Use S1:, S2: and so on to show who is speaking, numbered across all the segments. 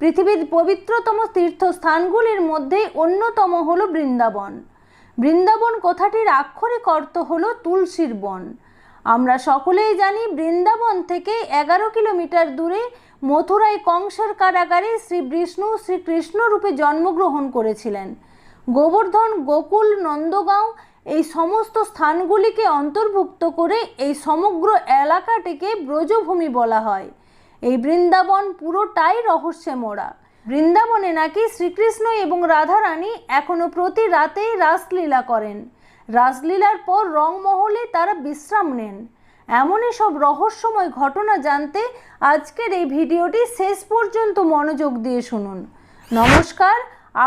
S1: পৃথিবীর পবিত্রতম তীর্থস্থানগুলির মধ্যে অন্যতম হল বৃন্দাবন। বৃন্দাবন কথাটির আক্ষরিক অর্থ হল তুলসীর বন। আমরা সকলেই জানি বৃন্দাবন থেকে এগারো কিলোমিটার দূরে মথুরায় কংসের কারাগারে শ্রী বিষ্ণু শ্রীকৃষ্ণ রূপে জন্মগ্রহণ করেছিলেন। গোবর্ধন, গোকুল, নন্দগাঁও এই সমস্ত স্থানগুলিকে অন্তর্ভুক্ত করে এই সমগ্র এলাকাটিকে ব্রজভূমি বলা হয়। এই বৃন্দাবন পুরোটাই রহস্যে মোড়া। বৃন্দাবনে নাকি শ্রীকৃষ্ণ এবং রাধারানী এখনও প্রতি রাতেই রাসলীলা করেন। রাসলীলার পর রংমহলে তারা বিশ্রাম নেন। এমনই সব রহস্যময় ঘটনা জানতে আজকের এই ভিডিওটি শেষ পর্যন্ত মনোযোগ দিয়ে শুনুন। নমস্কার,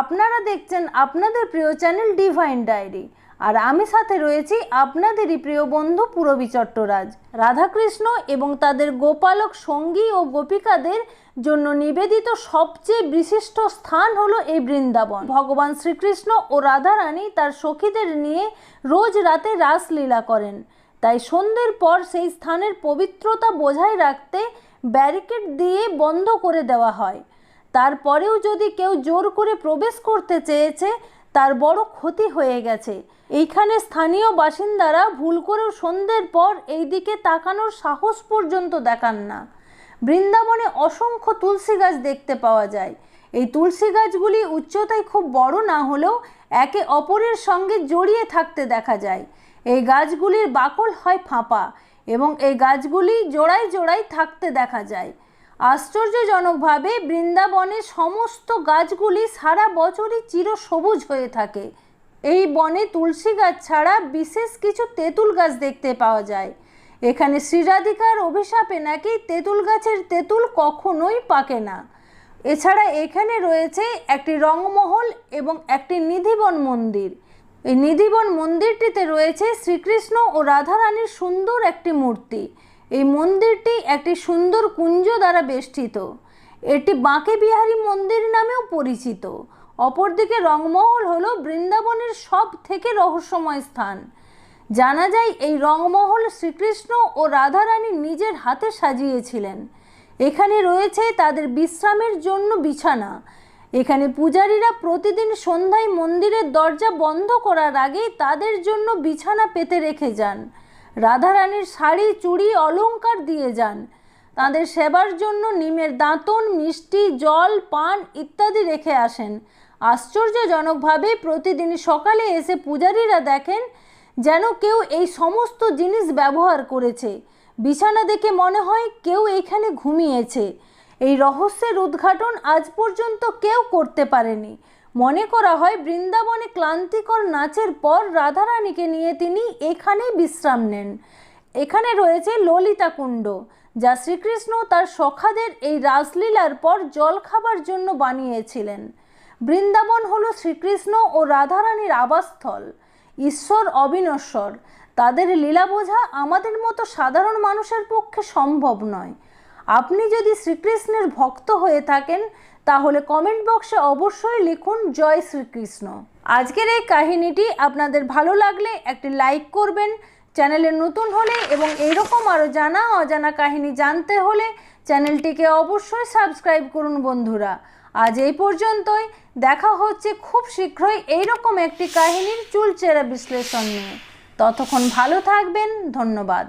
S1: আপনারা দেখছেন আপনাদের প্রিয় চ্যানেল ডিভাইন ডায়েরি। আর আমি সাথে রয়েছি আপনাদেরই প্রিয় বন্ধু পুরবী চট্টরাজ। রাধাকৃষ্ণ এবং তাদের গোপালক সঙ্গী ও গোপিকাদের জন্য নিবেদিত সবচেয়ে বিশিষ্ট স্থান হলো এই বৃন্দাবন। ভগবান শ্রীকৃষ্ণ ও রাধারানী তার সখীদের নিয়ে রোজ রাতে রাসলীলা করেন। তাই সন্ধ্যের পর সেই স্থানের পবিত্রতা বজায় রাখতে ব্যারিকেড দিয়ে বন্ধ করে দেওয়া হয়। তারপরেও যদি কেউ জোর করে প্রবেশ করতে চেয়েছে তার বড় ক্ষতি হয়ে গেছে। এইখানে স্থানীয় বাসিন্দারা ভুল করেও সন্ধ্যের পর এই দিকে তাকানোর সাহস পর্যন্ত দেখান না। বৃন্দাবনে অসংখ্য তুলসী গাছ দেখতে পাওয়া যায়। এই তুলসী গাছগুলি উচ্চতায় খুব বড় না হলেও একে অপরের সঙ্গে জড়িয়ে থাকতে দেখা যায়। এই গাছগুলির বাকল হয় ফাঁপা এবং এই গাছগুলি জোড়ায় জোড়ায় থাকতে দেখা যায়। আশ্চর্যজনকভাবে বৃন্দাবনে সমস্ত গাছগুলি সারা বছরই চিরসবুজ হয়ে থাকে। এই বনে তুলসী গাছ ছাড়া বিশেষ কিছু তেঁতুল গাছ দেখতে পাওয়া যায়। এখানে শ্রীরাধিকার অভিশাপে নাকি তেঁতুল গাছের তেঁতুল কখনোই পাকে না। এছাড়া এখানে রয়েছে একটি রংমহল এবং একটি নিধিবন মন্দির। এই নিধিবন মন্দিরটিতে রয়েছে শ্রীকৃষ্ণ ও রাধারানীর সুন্দর একটি মূর্তি। এই মন্দিরটি একটি সুন্দর কুঞ্জ দ্বারা বেষ্টিত। এটি বাঁকে বিহারী মন্দির নামেও পরিচিত। অপরদিকে রংমহল হল বৃন্দাবনের সব থেকে রহস্যময় স্থান। জানা যায় এই রংমহল শ্রীকৃষ্ণ ও রাধারানী নিজের হাতে সাজিয়েছিলেন। এখানে রয়েছে তাদের বিশ্রামের জন্য বিছানা। এখানে পূজারীরা প্রতিদিন সন্ধ্যায় মন্দিরের দরজা বন্ধ করার আগে তাদের জন্য বিছানা পেতে রেখে যান। রাধারানীর শাড়ি, চুড়ি, অলংকার দিয়ে যান। তাদের সেবার জন্য নিমের দাঁতন, মিষ্টি, জল, পান ইত্যাদি রেখে আসেন। আশ্চর্যজনকভাবে প্রতিদিন সকালে এসে পূজারীরা দেখেন যেন কেউ এই সমস্ত জিনিস ব্যবহার করেছে। বিছানা দেখে মনে হয় কেউ এইখানে ঘুমিয়েছে। এই রহস্যের উদ্ঘাটন আজ পর্যন্ত কেউ করতে পারেনি। মনে করা হয় বৃন্দাবনে ক্লান্তিকর নাচের পর রাধারানীকে নিয়ে তিনি এখানেই বিশ্রাম নেন। এখানে রয়েছে ললিতা কুণ্ড, যা শ্রীকৃষ্ণ তার সখাদের এই রাসলীলার পর জল খাবার জন্য বানিয়েছিলেন। বৃন্দাবন হল শ্রীকৃষ্ণ ও রাধারানীর আবাসস্থল। ঈশ্বর অবিনশ্বর। তাদের লীলা বোঝা আমাদের মতো সাধারণ মানুষের পক্ষে সম্ভব নয়। আপনি যদি শ্রীকৃষ্ণের ভক্ত হয়ে থাকেন, তাহলে কমেন্ট বক্সে অবশ্যই লিখুন, জয় শ্রীকৃষ্ণ। আজকের এই কাহিনীটি আপনাদের ভালো লাগলে একটি লাইক করবেন, চ্যানেলে নতুন হলে এবং এইরকম আরও জানা অজানা কাহিনী জানতে হলে চ্যানেলটিকে অবশ্যই সাবস্ক্রাইব করুন বন্ধুরা। আজ এই পর্যন্তই, দেখা হচ্ছে খুব শীঘ্রই এইরকম একটি কাহিনীর চুলচেরা বিশ্লেষণ নিয়ে। ততক্ষণ ভালো থাকবেন, ধন্যবাদ।